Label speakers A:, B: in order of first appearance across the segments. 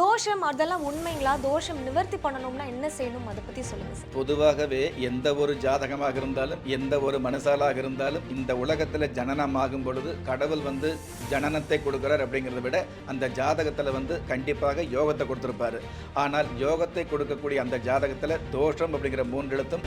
A: தோஷம் அதெல்லாம் உண்மைங்களா? தோஷம் நிவர்த்தி பண்ணணும்னா என்ன செய்யணும்? அதை பத்தி சொல்லுங்க சார்
B: பொதுவாகவே எந்த ஒரு ஜாதகமாக இருந்தாலும் எந்த ஒரு மனசாலாக இருந்தாலும் இந்த உலகத்தில் ஜனனமாகும் பொழுது கடவுள் வந்து ஜனனத்தை கொடுக்குறார் அப்படிங்கிறத விட அந்த ஜாதகத்தில் வந்து கண்டிப்பாக யோகத்தை கொடுத்துருப்பாரு. ஆனால் யோகத்தை கொடுக்கக்கூடிய அந்த ஜாதகத்தில் தோஷம் அப்படிங்கிற மூன்று எழுத்தும்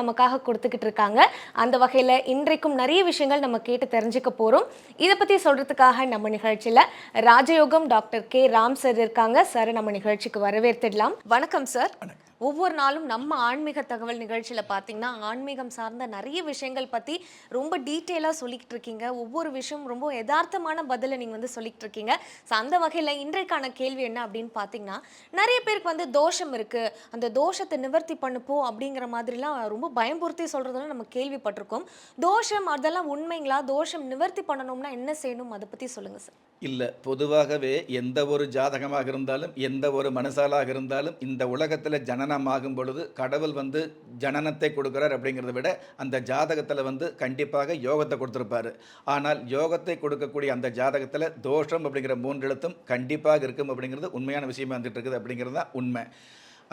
A: நமக்காக கொடுத்துக்கிட்டு இருக்காங்க. அந்த வகையில் இன்றைக்கும் நிறைய விஷயங்கள் நம்ம கேட்டு தெரிஞ்சுக்க போகிறோம் இதை பற்றி சொல்கிறதுக்காக நம்ம நிகழ்ச்சியில் ராஜயோகம் டாக்டர் கே ராம் சார் இருக்காங்க. சார் நம்ம நிகழ்ச்சிக்கு வரவேற்றுடலாம் வணக்கம் சார் ஒவ்வொரு நாளும் நம்ம ஆன்மீக தகவல் நிகழ்ச்சியில் பார்த்தீங்கன்னா ஆன்மீகம் சார்ந்த நிறைய விஷயங்கள் பற்றி ரொம்ப டீட்டெயிலாக சொல்லிக்கிட்டு இருக்கீங்க. ஒவ்வொரு விஷயம் ரொம்ப யதார்த்தமான பதிலை நீங்கள் வந்து சொல்லிக்கிட்டு இருக்கீங்க. ஸோ அந்த வகையில் இன்றைக்கான கேள்வி என்ன அப்படின்னு பார்த்தீங்கன்னா நிறைய பேருக்கு வந்து தோஷம் இருக்குது அந்த தோஷத்தை நிவர்த்தி பண்ணுப்போ அப்படிங்கிற மாதிரிலாம் ரொம்ப பயம்புறுத்தி சொல்கிறதெல்லாம் நம்ம கேள்விப்பட்டிருக்கோம். தோஷம் அதெல்லாம் உண்மைங்களா? தோஷம் நிவர்த்தி பண்ணணும்னா என்ன செய்யணும்? அதை பற்றி சொல்லுங்கள் சார்.
B: இல்லை பொதுவாகவே எந்த ஒரு ஜாதகமாக இருந்தாலும் எந்த ஒரு மனசாலாக இருந்தாலும் இந்த உலகத்தில் ஜனனமாகும் பொழுது கடவுள் வந்து ஜனனத்தை கொடுக்குறார் அப்படிங்கிறத விட அந்த ஜாதகத்தில் வந்து கண்டிப்பாக யோகத்தை கொடுத்துருப்பாரு. ஆனால் யோகத்தை கொடுக்கக்கூடிய அந்த ஜாதகத்தில் தோஷம் அப்படிங்கிற மூன்று எழுத்தும் கண்டிப்பாக இருக்கும் அப்படிங்கிறது உண்மையான விஷயமா வந்துட்டு இருக்குது அப்படிங்கிறது தான் உண்மை.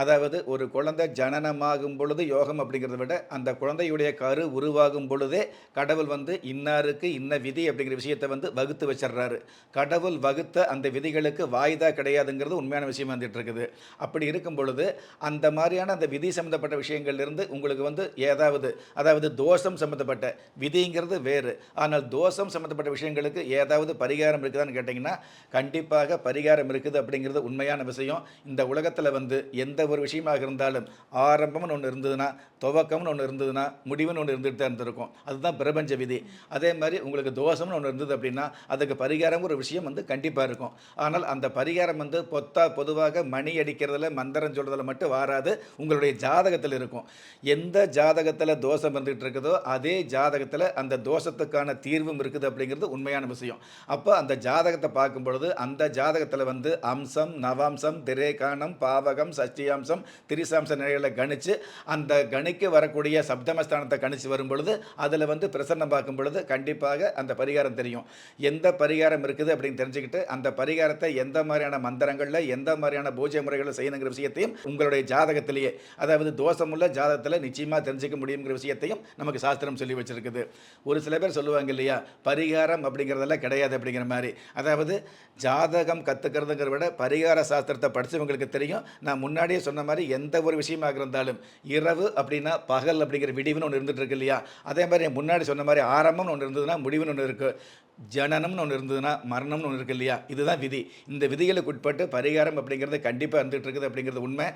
B: அதாவது ஒரு குழந்தை ஜனனமாகும் பொழுது யோகம் அப்படிங்கிறத விட அந்த குழந்தையுடைய கரு உருவாகும் பொழுதே கடவுள் வந்து இன்னாருக்கு இன்ன விதி அப்படிங்கிற விஷயத்தை வந்து வகுத்து வச்சிடுறாரு. கடவுள் வகுத்த அந்த விதிகளுக்கு வாய்தா கிடையாதுங்கிறது உண்மையான விஷயம் வந்துட்டு இருக்குது அப்படி இருக்கும் பொழுது அந்த மாதிரியான அந்த விதி சம்மந்தப்பட்ட விஷயங்கள்லேருந்து உங்களுக்கு வந்து ஏதாவது அதாவது தோஷம் சம்மந்தப்பட்ட விதிங்கிறது வேறு. ஆனால் தோஷம் சம்மந்தப்பட்ட விஷயங்களுக்கு ஏதாவது பரிகாரம் இருக்குதான்னு கேட்டிங்கன்னா கண்டிப்பாக பரிகாரம் இருக்குது அப்படிங்கிறது உண்மையான விஷயம். இந்த உலகத்தில் வந்து எந்த ஒரு விஷயமாக இருந்தாலும் ஆரம்பம்னு ஒன்று இருந்ததுன்னா துவக்கம்னு ஒன்று இருந்ததுன்னா முடிவுன்னு ஒன்று இருந்துகிட்டு தான் இருந்திருக்கும். அதுதான் பிரபஞ்ச விதி. அதே மாதிரி உங்களுக்கு தோஷம்னு ஒன்று இருந்தது அப்படின்னா அதுக்கு பரிகாரம் ஒரு விஷயம் வந்து கண்டிப்பாக இருக்கும். ஆனால் அந்த பரிகாரம் வந்து பொத்தா பொதுவாக மணி அடிக்கிறதுல மந்திரம் சொல்கிறதுல மட்டும் வாராது. உங்களுடைய ஜாதகத்தில் இருக்கும். எந்த ஜாதகத்தில் தோஷம் வந்துகிட்டு இருக்குதோ அதே ஜாதகத்தில் அந்த தோஷத்துக்கான தீர்வும் இருக்குது அப்படிங்கிறது உண்மையான விஷயம். அப்போ அந்த ஜாதகத்தை பார்க்கும் பொழுது அந்த ஜாதகத்தில் வந்து அம்சம் நவாம்சம் திரேகானம் பாவகம் சஷ்டியம் சஷ்டியாம்சம் திரிசாம்ச நிலைகளை கணித்து அந்த கணிக்கு வரக்கூடிய சப்தமஸ்தானத்தை கணிச்சு வரும் பொழுது அதில் வந்து பிரசன்னம் பார்க்கும் பொழுது கண்டிப்பாக அந்த பரிகாரம் தெரியும். எந்த பரிகாரம் இருக்குது அப்படின்னு தெரிஞ்சுக்கிட்டு அந்த பரிகாரத்தை எந்த மாதிரியான மந்திரங்களில் எந்த மாதிரியான பூஜை முறைகளை செய்யணுங்கிற விஷயத்தையும் உங்களுடைய ஜாதகத்திலேயே அதாவது தோஷமுள்ள ஜாதகத்தில் நிச்சயமாக தெரிஞ்சுக்க முடியுங்கிற விஷயத்தையும் நமக்கு சாஸ்திரம் சொல்லி வச்சிருக்குது. ஒரு சில பேர் சொல்லுவாங்க இல்லையா பரிகாரம் அப்படிங்கிறதெல்லாம் கிடையாது அப்படிங்கிற மாதிரி. அதாவது ஜாதகம் கற்றுக்கிறதுங்கிற விட பரிகார சாஸ்திரத்தை படித்தவங்களுக்கு தெரியும். நான் முன்னாடியே சொன்ன மாதிரி எந்த ஒரு விஷயமாக இருந்தாலும் இரவு அப்படின்னா பகல் அப்படிங்கிற விடிவுன்னு ஒன்று இருந்துட்டு இருக்கு இல்லையா? அதே மாதிரி முன்னாடி சொன்ன மாதிரி ஆரம்பம்னு ஒன்று இருந்ததுன்னா முடிவுன்னு ஒன்று இருக்குது ஜனனம்னு ஒன்று இருந்ததுன்னா மரணம்னு ஒன்று இருக்கு இல்லையா? இதுதான் விதி. இந்த விதிகளுக்கு உட்பட்டு பரிகாரம் அப்படிங்கிறது கண்டிப்பாக இருந்துகிட்டு இருக்குது அப்படிங்கிறது உண்மை.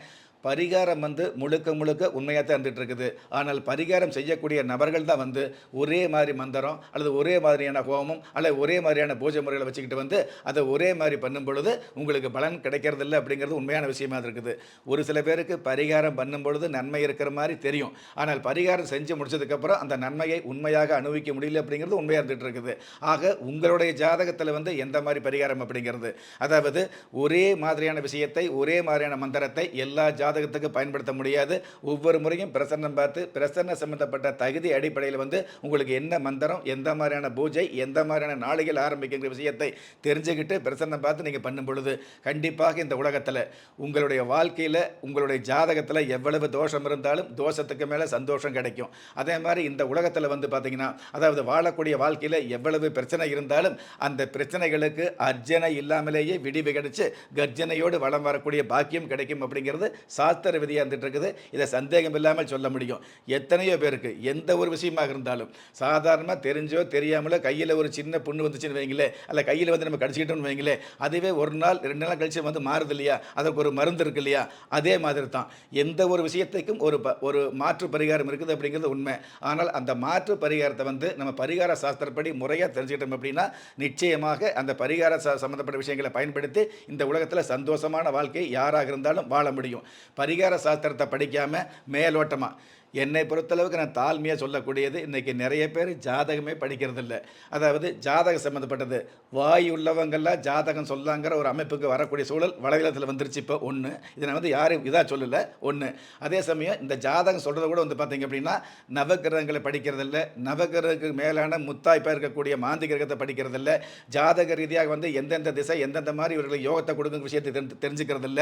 B: பரிகாரம் வந்து முழுக்க முழுக்க உண்மையாக தான் இருந்துகிட்டு இருக்குது ஆனால் பரிகாரம் செய்யக்கூடிய நபர்கள் தான் வந்து ஒரே மாதிரி மந்திரம் அல்லது ஒரே மாதிரியான ஹோமம் அல்லது ஒரே மாதிரியான பூஜை முறைகளை வச்சுக்கிட்டு வந்து அதை ஒரே மாதிரி பண்ணும் பொழுது உங்களுக்கு பலன் கிடைக்கிறதில்ல அப்படிங்கிறது உண்மையான விஷயமா இருக்குது. ஒரு சில பேருக்கு பரிகாரம் பண்ணும் பொழுது நன்மை இருக்கிற மாதிரி தெரியும். ஆனால் பரிகாரம் செஞ்சு முடிச்சதுக்கப்புறம் அந்த நன்மையை உண்மையாக அனுபவிக்க முடியல அப்படிங்கிறது உண்மையாக இருந்துகிட்டு இருக்குது. ஆக உங்களுடைய ஜாதகத்தில் வந்து எந்த மாதிரி பரிகாரம் அப்படிங்கிறது? அதாவது ஒரே மாதிரியான விஷயத்தை ஒரே மாதிரியான மந்திரத்தை எல்லா ஜாதகத்துக்கு பயன்படுத்த முடியாது. ஒவ்வொரு முறையும் பிரசன்னம் பார்த்து பிரசன்ன சம்பந்தப்பட்ட தகுதி அடிப்படையில் வந்து உங்களுக்கு என்ன மந்திரம் எந்த மாதிரியான பூஜை எந்த மாதிரியான நாளைகள் ஆரம்பிக்கிற விஷயத்தை தெரிஞ்சுக்கிட்டு பிரசன்னம் பார்த்து நீங்கள் பண்ணும் பொழுது கண்டிப்பாக இந்த உலகத்தில் உங்களுடைய வாழ்க்கையில் உங்களுடைய ஜாதகத்தில் எவ்வளவு தோஷம் இருந்தாலும் தோஷத்துக்கு மேலே சந்தோஷம் கிடைக்கும். அதே மாதிரி இந்த உலகத்தில் வந்து பார்த்தீங்கன்னா அதாவது வாழக்கூடிய வாழ்க்கையில் எவ்வளவு பிரச்சனை இருந்தாலும் அந்த பிரச்சனைகளுக்கு அர்ஜனை இல்லாமலேயே விடிவு கிடைச்சு கர்ஜனையோடு வளம் வரக்கூடிய பாக்கியம் கிடைக்கும் அப்படிங்கிறது சாஸ்திர விதியாக இருந்துட்டு இருக்குது இதை சந்தேகம் இல்லாமல் சொல்ல முடியும். எத்தனையோ பேருக்கு எந்த ஒரு விஷயமாக இருந்தாலும் சாதாரணமாக தெரிஞ்சோ தெரியாமலோ கையில் ஒரு சின்ன புண்ணு வந்துச்சுன்னு வைங்களே அல்ல கையில் வந்து நம்ம கடிச்சிக்கிட்டோம்னு வைங்களேன் அதுவே ஒரு நாள் ரெண்டு நாள் கழிச்சு வந்து மாறுது இல்லையா? அதுக்கு ஒரு மருந்து இருக்கு இல்லையா? அதே மாதிரி தான். எந்த ஒரு விஷயத்துக்கும் ஒரு ப- ஒரு மாற்று பரிகாரம் இருக்குது அப்படிங்கிறது உண்மை. ஆனால் அந்த மாற்று பரிகாரத்தை வந்து நம்ம பரிகார சாஸ்திரப்படி முறையாக தெரிஞ்சுக்கிட்டோம் அப்படின்னா நிச்சயமாக அந்த பரிகார ச சம்மந்தப்பட்ட விஷயங்களை பயன்படுத்தி இந்த உலகத்தில் சந்தோஷமான வாழ்க்கை யாராக இருந்தாலும் வாழ முடியும். பரிகார சாஸ்திரத்தை படிக்காமல் மேலோட்டமாக என்னை பொறுத்தளவுக்கு நான் தாழ்மையாக சொல்லக்கூடியது இன்றைக்கி நிறைய பேர் ஜாதகமே படிக்கிறதில்ல. அதாவது ஜாதகம் சம்மந்தப்பட்டது வாய் உள்ளவங்கள்லாம் ஜாதகம் சொல்லாங்கிற ஒரு அமைப்புக்கு வரக்கூடிய சூழல் வலைதளத்தில் வந்துருச்சு இப்போ ஒன்று இதை நான் வந்து யாரும் இதாக சொல்லலை. ஒன்று அதே சமயம் இந்த ஜாதகம் சொல்கிறத கூட வந்து பார்த்திங்க அப்படின்னா நவகிரகங்களை படிக்கிறதில்ல. நவகிரகத்துக்கு மேலான முத்தாய்ப்பாக இருக்கக்கூடிய மாந்தி கிரகத்தை படிக்கிறதில்ல. ஜாதக ரீதியாக வந்து எந்தெந்த திசை எந்தெந்த மாதிரி இவர்களுக்கு யோகத்தை கொடுக்குற விஷயத்தை தெரிஞ்சு தெரிஞ்சுக்கிறதில்ல.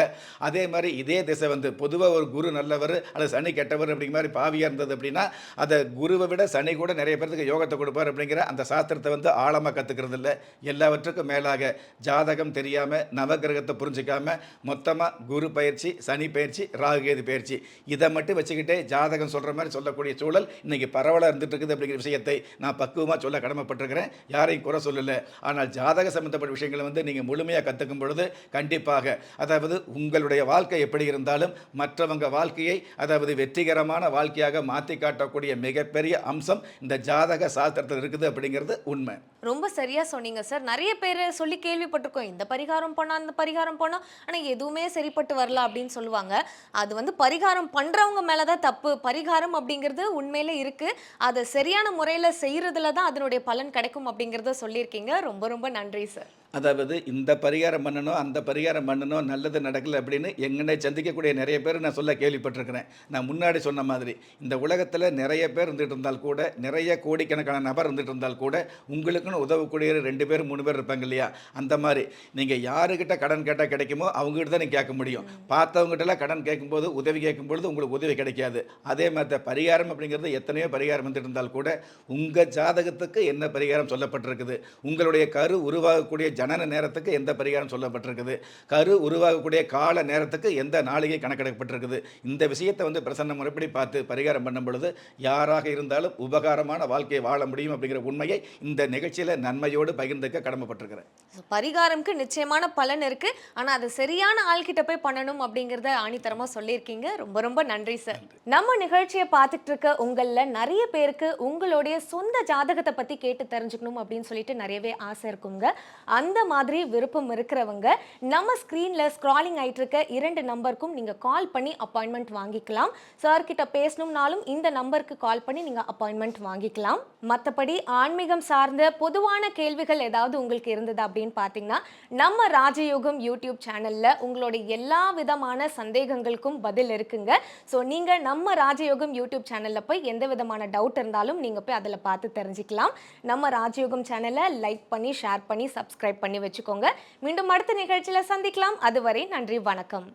B: அதே மாதிரி இதே திசை வந்து பொதுவாக ஒரு குரு நல்லவர் அல்லது சனி கெட்டவர் அப்படிங்கிற மாதிரி பாவியாக இருந்தது அப்படின்னா அதை குருவை விட சனி கூட நிறைய பேருக்கு யோகத்தை கொடுப்பார் அப்படிங்கிற அந்த சாஸ்திரத்தை வந்து ஆழமாக கற்றுக்கிறது இல்லை. எல்லாவற்றுக்கும் மேலாக ஜாதகம் தெரியாமல் நவகிரகத்தை புரிஞ்சிக்காமல் மொத்தமாக குரு பயிற்சி சனி பயிற்சி ராகுகேது பயிற்சி. இதை மட்டும் வச்சுக்கிட்டே ஜாதகம் சொல்கிற மாதிரி சொல்லக்கூடிய சூழல் இன்றைக்கி பரவலாக இருந்துட்டு இருக்குது அப்படிங்கிற விஷயத்தை நான் பக்குவமாக சொல்ல கடமைப்பட்டிருக்கிறேன். யாரையும் குறை சொல்லலை. ஆனால் ஜாதக சம்பந்தப்பட்ட விஷயங்களை வந்து நீங்கள் முழுமையாக கற்றுக்கும் பொழுது கண்டிப்பாக அதாவது உங்களுடைய வாழ்க்கை எப்படி இருந்தாலும் மற்றவங்க வாழ்க்கையை அதாவது வெற்றிகரமான வாழ்க்கை வாழ்க்கையாக மாற்றி காட்டக்கூடிய மிகப்பெரிய அம்சம் இந்த ஜாதக சாஸ்திரத்தில் இருக்குது அப்படிங்கிறது உண்மை.
A: ரொம்ப சரியாக சொன்னீங்க சார். நிறைய பேர் சொல்லி கேள்விப்பட்டிருக்கோம் இந்த பரிகாரம் போனால் அந்த பரிகாரம் போனால் ஆனால் எதுவுமே சரிப்பட்டு வரல அப்படின்னு சொல்லுவாங்க. அது வந்து பரிகாரம் பண்ணுறவங்க மேலே தான் தப்பு. பரிகாரம் அப்படிங்கிறது உண்மையில இருக்குது அதை சரியான முறையில் செய்கிறதுல தான் அதனுடைய பலன் கிடைக்கும் அப்படிங்கிறத சொல்லியிருக்கீங்க. ரொம்ப ரொம்ப நன்றி சார்.
B: அதாவது இந்த பரிகாரம் பண்ணணும் அந்த பரிகாரம் பண்ணணும் நல்லது நடக்கல அப்படின்னு எங்கனை சந்திக்கக்கூடிய நிறைய பேர் நான் சொல்ல கேள்விப்பட்டிருக்கிறேன். நான் முன்னாடி சொன்ன மாதிரி இந்த உலகத்தில் நிறைய பேர் இருந்துகிட்டு இருந்தால் கூட நிறைய கோடிக்கணக்கான நபர் இருந்துட்டு இருந்தால் கூட உங்களுக்குன்னு உதவக்கூடிய ரெண்டு பேர் மூணு பேர் இருப்பாங்க இல்லையா? அந்த மாதிரி நீங்கள் யாருக்கிட்ட கடன் கேட்டால் கிடைக்குமோ அவங்ககிட்ட தான் நீங்கள் கேட்க முடியும். பார்த்தவங்ககிட்டலாம் கடன் கேட்கும்போது உதவி கேட்கும்பொழுது உங்களுக்கு உதவி கிடைக்காது. அதே மாதிரி பரிகாரம் அப்படிங்கிறது எத்தனையோ பரிகாரம் வந்துட்டு இருந்தால் கூட உங்கள் ஜாதகத்துக்கு என்ன பரிகாரம் சொல்லப்பட்டிருக்குது? உங்களுடைய கரு உருவாகக்கூடிய ஜனன நேரத்துக்கு எந்த பரிகாரம் சொல்லப்பட்டிருக்குது? கரு உருவாகக்கூடிய கால நேரத்துக்கு எந்த நாளிகை கணக்கெடுக்கப்பட்டிருக்குது இந்த விஷயத்தை வந்து பிரசன்ன முறைப்படி பார்த்து பரிகாரம் பண்ணும் பொழுது யாராக இருந்தாலும் உபகாரமான வாழ்க்கையை வாழ முடியும் அப்படிங்கிற உண்மையை இந்த நிகழ்ச்சியில் நன்மையோடு பகிர்ந்துக்க கடமைப்பட்டிருக்கிறேன்.
A: பரிகாரம்க்கு நிச்சயமான பலன் இருக்கு. ஆனா அது சரியான ஆள்கிட்ட போய் பண்ணணும் அப்படிங்கறத ஆணித்தரமா சொல்லியிருக்கீங்க. ரொம்ப ரொம்ப நன்றி சார் நம்ம நிகழ்ச்சியை பார்த்துட்டு இருக்க உங்கள நிறைய பேருக்கு உங்களுடைய சொந்த ஜாதகத்தை பத்தி கேட்டு தெரிஞ்சுக்கணும் அப்படின்னு சொல்லிட்டு நிறையவே ஆசை இருக்குங்க. அந்த மாதிரி விருப்பம் இருக்கிறவங்க நம்ம ஸ்க்ரீனில் ஸ்க்ராலிங் ஆகிட்டு இருக்க இரண்டு நம்பருக்கும் நீங்கள் கால் பண்ணி அப்பாயின்மெண்ட் வாங்கிக்கலாம். சார் கிட்ட பேசணும்னாலும் இந்த நம்பருக்கு கால் பண்ணி நீங்கள் அப்பாயின்மெண்ட் வாங்கிக்கலாம். மற்றபடி ஆன்மீகம் சார்ந்த பொதுவான கேள்விகள் ஏதாவது உங்களுக்கு இருந்தது அப்படின்னு பார்த்தீங்கன்னா நம்ம ராஜயோகம் யூடியூப் சேனல்ல உங்களுடைய எல்லா விதமான சந்தேகங்களுக்கும் பதில் இருக்குங்க. ஸோ நீங்கள் நம்ம ராஜயோகம் யூடியூப் சேனலில் போய் எந்த விதமான டவுட் இருந்தாலும் நீங்கள் போய் அதில் பார்த்து தெரிஞ்சுக்கலாம். நம்ம ராஜயோகம் சேனலை லைக் பண்ணி ஷேர் பண்ணி சப்ஸ்கிரைப் பண்ணி வச்சுக்கோங்க. மீண்டும் அடுத்த நிகழ்ச்சியில் சந்திக்கலாம். அதுவரை நன்றி வணக்கம்.